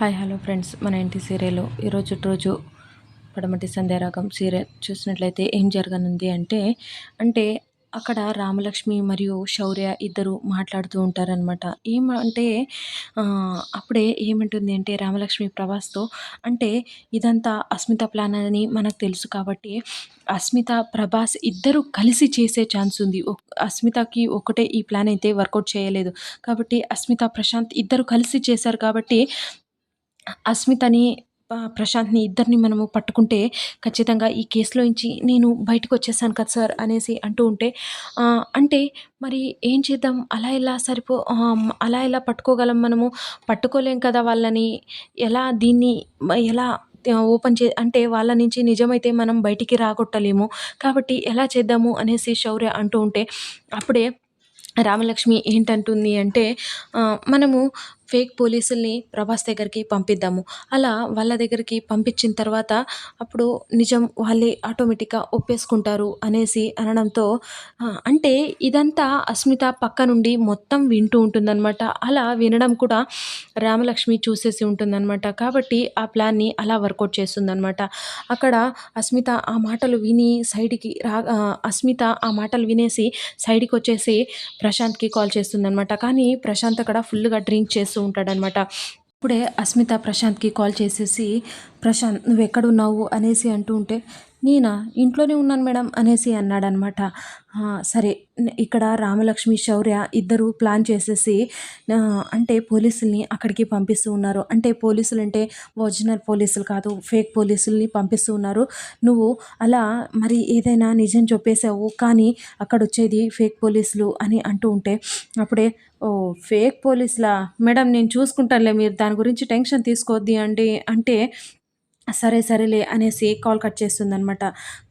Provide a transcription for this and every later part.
Hi hello friends. మన ఇంటి serial ఈరోజు రోజు పడమటి సంధ్యారాగం సీరియల్ చూసినట్లయితే ఏం జరగనుంది అంటే అంటే అక్కడ రామలక్ష్మి మరియు శౌర్య ఇద్దరు మాట్లాడుతూ ఉంటారనమాట ఏమంటే అప్పుడే ఏమంటుంది అంటే రామలక్ష్మి ప్రభాస్తో అంటే ఇదంతా అస్మిత ప్లాన్ అని మనకు తెలుసు కాబట్టి అస్మిత ప్రభాస్ ఇద్దరు కలిసి చేసే ఛాన్స్ ఉంది. అస్మితకి ఒకటే ఈ ప్లాన్ అయితే వర్కౌట్ చేయలేదు. కాబట్టి అస్మిత ప్రశాంత్ ఇద్దరు కలిసి చేశారు కాబట్టి అస్మితని ప్రశాంత్ని ఇద్దరిని మనము పట్టుకుంటే ఖచ్చితంగా ఈ కేసులో నుంచి నేను బయటకు వచ్చేసాను కదా సార్ అనేసి అంటూ ఉంటే అంటే మరి ఏం చేద్దాం? అలా ఎలా సరిపో అలా ఎలా పట్టుకోగలం మనము? పట్టుకోలేం కదా వాళ్ళని. ఎలా దీన్ని ఎలా ఓపెన్ చే అంటే వాళ్ళ నుంచి నిజమైతే మనం బయటికి రాగొట్టలేము. కాబట్టి ఎలా చేద్దాము అనేసి శౌర్య అంటూ ఉంటే అప్పుడే రామలక్ష్మి ఏంటంటుంది అంటే మనము ఫేక్ పోలీసుల్ని ప్రభాస్ దగ్గరికి పంపిద్దాము. అలా వాళ్ళ దగ్గరికి పంపించిన తర్వాత అప్పుడు నిజం వాళ్ళే ఆటోమేటిక్గా ఒప్పేసుకుంటారు అనేసి అనడంతో అంటే ఇదంతా అస్మిత పక్క నుండి మొత్తం వింటూ ఉంటుందన్నమాట. అలా వినడం కూడా రామలక్ష్మి చూసేసి ఉంటుందన్నమాట. కాబట్టి ఆ ప్లాన్ని అలా వర్కౌట్ చేస్తుందన్నమాట. అక్కడ అస్మిత ఆ మాటలు విని సైడ్కి రా అస్మిత ఆ మాటలు వినేసి సైడ్కి వచ్చేసి ప్రశాంత్కి కాల్ చేస్తుందన్నమాట. కానీ ప్రశాంత్ అక్కడ ఫుల్గా డ్రింక్ చేస్తూ ఉంటాడనమాట. ఇప్పుడే అస్మిత ప్రశాంత్కి కాల్ చేసేసి ప్రశాంత్ నువ్వు ఎక్కడున్నావు అనేసి అంటూ ఉంటే నేనా? ఇంట్లోనే ఉన్నాను మేడం అనేసి అన్నాడనమాట. సరే ఇక్కడ రామలక్ష్మి శౌర్య ఇద్దరు ప్లాన్ చేసేసి అంటే పోలీసుల్ని అక్కడికి పంపిస్తూ ఉన్నారు. అంటే పోలీసులు అంటే ఒరిజినల్ పోలీసులు కాదు ఫేక్ పోలీసుల్ని పంపిస్తూ ఉన్నారు. నువ్వు అలా మరి ఏదైనా నిజం చెప్పేసావు కానీ అక్కడ వచ్చేది ఫేక్ పోలీసులు అని అంటూ ఉంటే అప్పుడే ఓ ఫేక్ పోలీసులా? మేడం నేను చూసుకుంటానులే మీరు దాని గురించి టెన్షన్ తీసుకోవద్ది అండి అంటే సరే సరేలే అనేసి కాల్ కట్ చేస్తుందనమాట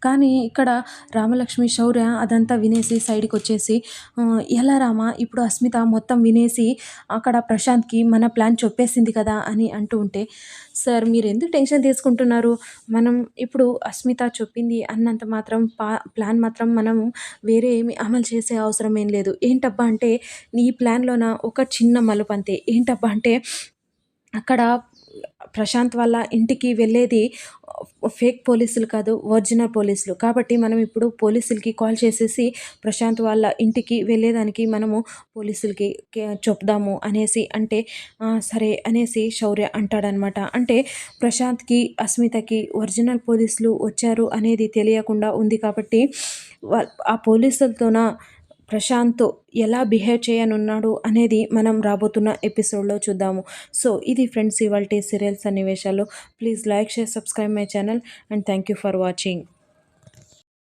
కానీ ఇక్కడ రామలక్ష్మి శౌర్య అదంతా వినేసి సైడ్కి వచ్చేసి ఎలా రామా? ఇప్పుడు అస్మిత మొత్తం వినేసి అక్కడ ప్రశాంత్కి మన ప్లాన్ చెప్పేసింది కదా అని అంటూ ఉంటే సార్ మీరు ఎందుకు టెన్షన్ తీసుకుంటున్నారు? మనం ఇప్పుడు అస్మిత చెప్పింది అన్నంత మాత్రం పా ప్లాన్ మాత్రం మనం వేరే ఏమి అమలు చేసే అవసరం ఏం లేదు. ఏంటబ్బా అంటే నీ ప్లాన్లోన ఒక చిన్న మలుపు అంతే. ఏంటబ్బా అంటే అక్కడ ప్రశాంత్ వాళ్ళ ఇంటికి వెళ్ళేది ఫేక్ పోలీసులు కాదు ఒరిజినల్ పోలీసులు. కాబట్టి మనం ఇప్పుడు పోలీసులకి కాల్ చేసేసి ప్రశాంత్ వాళ్ళ ఇంటికి వెళ్ళేదానికి మనము పోలీసులకి చెప్దాము అనేసి అంటే సరే అనేసి శౌర్య అంటాడనమాట. అంటే ప్రశాంత్కి అస్మితకి ఒరిజినల్ పోలీసులు వచ్చారు అనేది తెలియకుండా ఉంది కాబట్టి ఆ పోలీసులతోన ప్రశాంత్ ఎలా బిహేవ్ చేయనున్నాడు అనేది మనం రాబోతున్న ఎపిసోడ్లో చూద్దాము. సో ఇది ఫ్రెండ్స్ ఇవాళ సీరియల్ సన్నివేశాలు. Please like share subscribe my channel and thank you for watching.